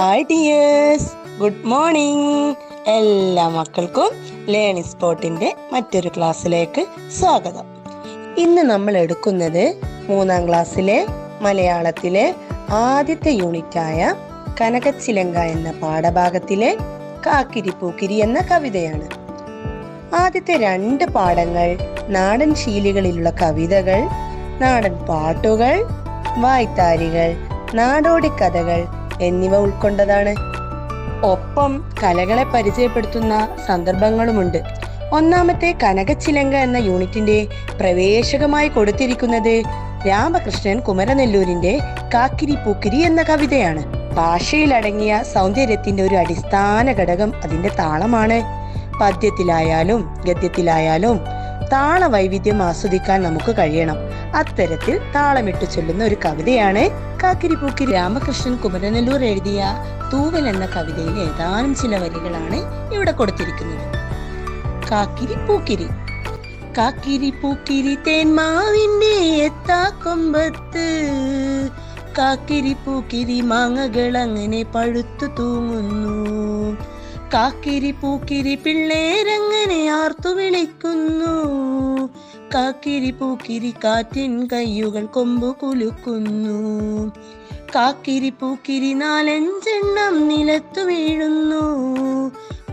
Hi dears good morning എല്ലാ മക്കൾക്കും learning സ്പോട്ടിന്റെ മറ്റൊരു ക്ലാസ്സിലേക്ക് സ്വാഗതം. ഇന്ന് നമ്മൾ എടുക്കുന്നത് മൂന്നാം ക്ലാസ്സിലെ മലയാളത്തിലെ ആദ്യത്തെ യൂണിറ്റായ കനകച്ചിലങ്ക എന്ന പാഠഭാഗത്തിലെ കാക്കിരി പൂക്കിരി എന്ന കവിതയാണ്. ആദ്യത്തെ രണ്ട് പാഠങ്ങൾ നാടൻ ശീലികളിലുള്ള കവിതകൾ നാടൻ പാട്ടുകൾ വായ്ത്താരികൾ നാടോടി കഥകൾ എന്നിവ ഉൾക്കൊണ്ടതാണ്. ഒപ്പം കലകളെ പരിചയപ്പെടുത്തുന്ന സന്ദർഭങ്ങളുമുണ്ട്. ഒന്നാമത്തെ കനകച്ചിലങ്ക എന്ന യൂണിറ്റിന്റെ പ്രവേശകമായി കൊടുത്തിരിക്കുന്നത് രാമകൃഷ്ണൻ കുമരനെല്ലൂരിന്റെ കാക്കിരി പൂക്കിരി എന്ന കവിതയാണ്. ഭാഷയിലടങ്ങിയ സൗന്ദര്യത്തിന്റെ ഒരു അടിസ്ഥാന ഘടകം അതിന്റെ താളമാണ്. പദ്യത്തിലായാലും ഗദ്യത്തിലായാലും താള വൈവിധ്യം ആസ്വദിക്കാൻ നമുക്ക് കഴിയണം. അത്തരത്തിൽ താളമിട്ട് ചൊല്ലുന്ന ഒരു കവിതയാണ് കാക്കിരി പൂക്കിരി രാമകൃഷ്ണൻ കുമരനല്ലൂർ എഴുതിയ തൂവൽ എന്ന കവിതയിലെ ഏതാനും ചില വരികളാണ് ഇവിടെ കൊടുത്തിരിക്കുന്നത്. കാക്കിരി പൂക്കിരി കാക്കിരി പൂക്കിരി തേന്മാവിന്റെ എത്താക്കൊമ്പത്ത്. കാക്കിരി പൂക്കിരി മാങ്ങകൾ അങ്ങനെ പഴുത്തു തൂങ്ങുന്നു. കാക്കിരി പൂക്കിരി പിള്ളേരങ്ങനെ ആർത്തു വിളിക്കുന്നു. കാക്കിരി പൂക്കിരി കാറ്റിൻ കയ്യുകൾ കൊമ്പു കുലുക്കുന്നു. കാക്കിരി പൂക്കിരി നാലഞ്ചെണ്ണം നിലത്തു വീഴുന്നു.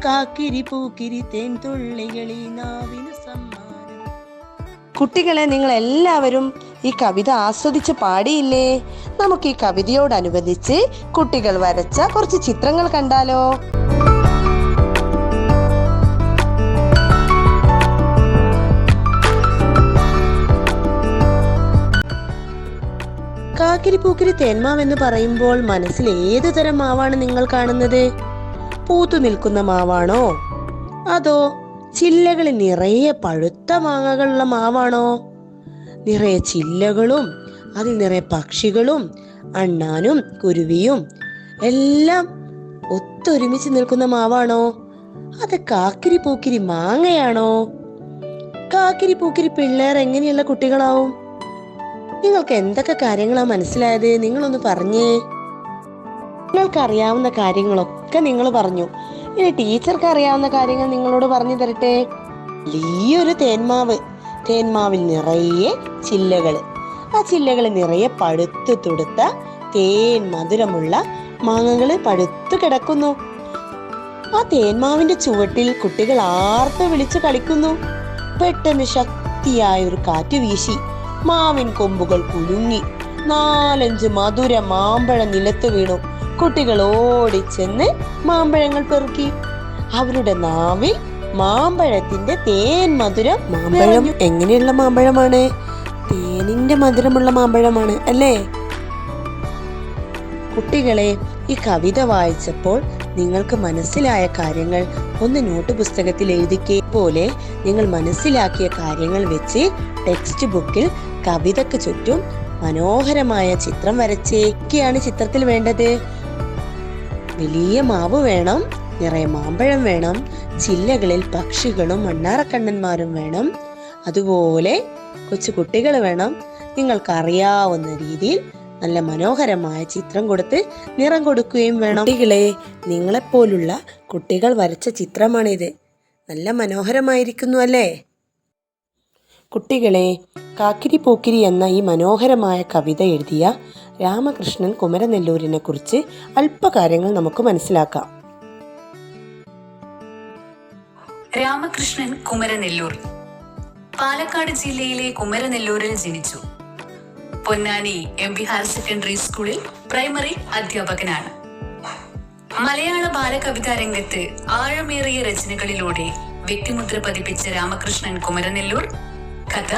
കാക്കിരി പൂക്കിരി തേൻ തുള്ളികളി നാവിന് സമ്മാനം. കുട്ടികളെ നിങ്ങൾ എല്ലാവരും ഈ കവിത ആസ്വദിച്ച് പാടിയില്ലേ? നമുക്ക് ഈ കവിതയോടനുബന്ധിച്ച് കുട്ടികൾ വരച്ച കുറച്ച് ചിത്രങ്ങൾ കണ്ടാലോ? കാക്കിരി പൂക്കിരി തേന്മാവെന്ന് പറയുമ്പോൾ മനസ്സിൽ ഏതു തരം മാവാണ് നിങ്ങൾ കാണുന്നത്? പൂത്തു നിൽക്കുന്ന മാവാണോ? അതോ ചില്ലകളിൽ നിറയെ പഴുത്ത മാങ്ങകളുള്ള മാവാണോ? നിറയെ ചില്ലകളും അതിൽ നിറയെ പക്ഷികളും അണ്ണാനും കുരുവിയും എല്ലാം ഒത്തൊരുമിച്ച് നിൽക്കുന്ന മാവാണോ? അത് കാക്കിരി പൂക്കിരി മാങ്ങയാണോ? കാക്കിരി പൂക്കിരി പിള്ളേർ എങ്ങനെയുള്ള കുട്ടികളാവും? നിങ്ങൾക്ക് എന്തൊക്കെ കാര്യങ്ങളാ മനസ്സിലായത്? നിങ്ങളൊന്ന് പറഞ്ഞേ. നിങ്ങൾക്ക് അറിയാവുന്ന കാര്യങ്ങളൊക്കെ നിങ്ങൾ പറഞ്ഞു. ഇനി ടീച്ചർക്ക് അറിയാവുന്ന കാര്യങ്ങൾ നിങ്ങളോട് പറഞ്ഞു തരട്ടെ. വലിയൊരു തേന്മാവ്. തേന്മാവിൽ നിറയെ ചില്ലകൾ ആ ചില്ലകൾ നിറയെ പഴുത്തു തുടുത്ത തേൻ മധുരമുള്ള മാങ്ങകൾ പഴുത്തു കിടക്കുന്നു. ആ തേന്മാവിന്റെ ചുവട്ടിൽ കുട്ടികൾ ആർത്ത് വിളിച്ചു കളിക്കുന്നു. പെട്ടെന്ന് ശക്തിയായ ഒരു കാറ്റ് വീശി. മാവിൻ കൊമ്പുകൾ കുലുങ്ങി. നാലഞ്ച് മധുര മാമ്പഴ നിലത്ത് വീണു. കുട്ടികൾ ഓടിച്ചെന്ന് മാമ്പഴങ്ങൾ പെറുക്കി. അവരുടെ നാവിൽ മാമ്പഴത്തിന്റെ തേൻ മധുരം മാമ്പഴം എങ്ങനെയുള്ള മാമ്പഴമാണ്? തേനിന്റെ മധുരമുള്ള മാമ്പഴമാണ് അല്ലേ? കുട്ടികളെ ഈ കവിത വായിച്ചപ്പോൾ നിങ്ങൾക്ക് മനസ്സിലായ കാര്യങ്ങൾ ഒന്ന് നോട്ട് പുസ്തകത്തിൽ എഴുതിക്കേ പോലെ നിങ്ങൾ മനസ്സിലാക്കിയ കാര്യങ്ങൾ വെച്ച് ടെക്സ്റ്റ് ബുക്കിൽ കവിതക്ക് ചുറ്റും മനോഹരമായ ചിത്രം വരച്ചേക്കാണ് ചിത്രത്തിൽ വേണ്ടത്. വലിയ മാവ് വേണം നിറയെ മാമ്പഴം വേണം ചില്ലകളിൽ പക്ഷികളും മണ്ണാറക്കണ്ണന്മാരും വേണം അതുപോലെ കൊച്ചു കുട്ടികൾ വേണം. നിങ്ങൾക്കറിയാവുന്ന രീതിയിൽ നല്ല മനോഹരമായ ചിത്രം കൊടുത്ത് നിറം കൊടുക്കുകയും വേണം. കുട്ടികളെ നിങ്ങളെപ്പോലുള്ള കുട്ടികൾ വരച്ച ചിത്രമാണിത്. നല്ല മനോഹരമായിരിക്കുന്നു അല്ലേ? കുട്ടികളെ കാക്കിരി പോക്കിരി എന്ന ഈ മനോഹരമായ കവിത എഴുതിയ രാമകൃഷ്ണൻ കുമരനെല്ലൂരിനെ കുറിച്ച് അല്പകാര്യങ്ങൾ നമുക്ക് മനസ്സിലാക്കാം. രാമകൃഷ്ണൻ കുമരനെല്ലൂർ. പാലക്കാട് ജില്ലയിലെ കുമരനെല്ലൂരിൽ ജനിച്ചു. Ponnani M B higher secondary സ്കൂളിൽ പ്രൈമറി അധ്യാപകനാണ്. മലയാള ബാലകവിതാ രംഗത്ത് ആഴമേറിയ രചനകളിലൂടെ വ്യക്തിമുദ്ര പതിപ്പിച്ച രാമകൃഷ്ണൻ കുമരനെല്ലൂർ കഥ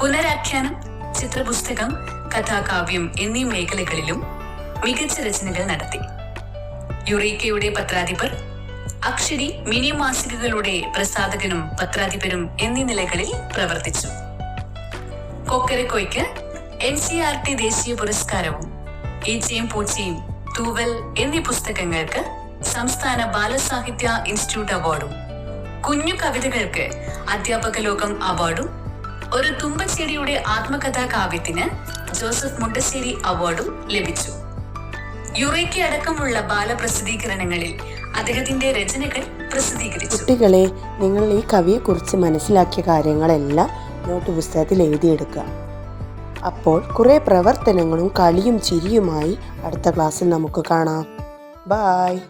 പുനരാഖ്യാനം ചിത്രപുസ്തകം കഥാകാവ്യം എന്നീ മേഖലകളിലും മികച്ച രചനകൾ നടത്തി. യുറീക്കയുടെ പത്രാധിപർ അക്ഷരി മിനി മാസികകളുടെ പ്രസാധകനും പത്രാധിപരും എന്നീ നിലകളിൽ പ്രവർത്തിച്ചു. കൊക്കരക്കൊയ്ക്ക് എൻ സി ആർ ടി ദേശീയ പുരസ്കാരവും ഈച്ചയും പൂച്ചയും തൂവൽ എന്നീ പുസ്തകങ്ങൾക്ക് സംസ്ഥാന ബാലസാഹിത്യ ഇൻസ്റ്റിറ്റ്യൂട്ട് അവാർഡും. കുഞ്ഞു കവിതകൾക്ക് അധ്യാപക ലോകം അവാർഡും ഒരു തുമ്പച്ചെടിയുടെ ആത്മകഥാ കാവ്യത്തിന് ജോസഫ് മുണ്ടശ്ശേരി അവാർഡും ലഭിച്ചു. യുറേക്ക് അടക്കമുള്ള ബാലപ്രസിദ്ധീകരണങ്ങളിൽ അദ്ദേഹത്തിന്റെ രചനകൾ പ്രസിദ്ധീകരിച്ചു. കുട്ടികളെ നിങ്ങൾ ഈ കവിയെക്കുറിച്ച് മനസ്സിലാക്കിയ കാര്യങ്ങളെല്ലാം നോട്ട് പുസ്തകത്തിൽ എഴുതിയെടുക്കുക. അപ്പോൾ കുറേ പ്രവർത്തനങ്ങളും കളിയും ചിരിയുമായി അടുത്ത ക്ലാസ്സിൽ നമുക്ക് കാണാം. ബായ്